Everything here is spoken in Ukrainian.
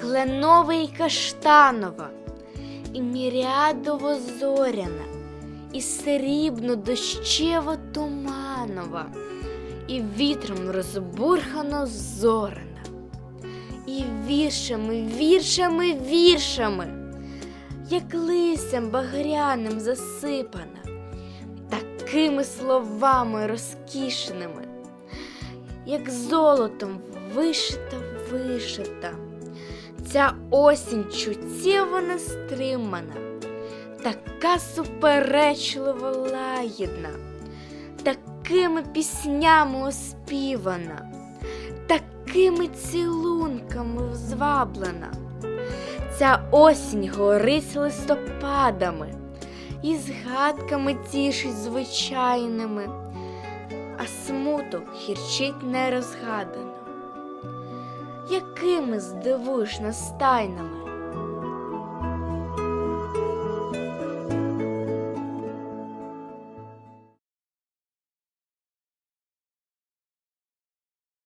кленова і каштанова, і мірядово зоряна, і срібно дощево туманова, і вітром розбурхано зорена, і віршами, віршами, віршами, як лисям багряним засипана, такими словами розкішними, як золотом вишита, вишита. Ця осінь чуттєво нестримана, така суперечлива лагідна, такими піснями оспівана, такими цілунками взваблена. Ця осінь горить листопадами і згадками тішить звичайними, а смуток гірчить нерозгадано якими здивуєш нас тайнами,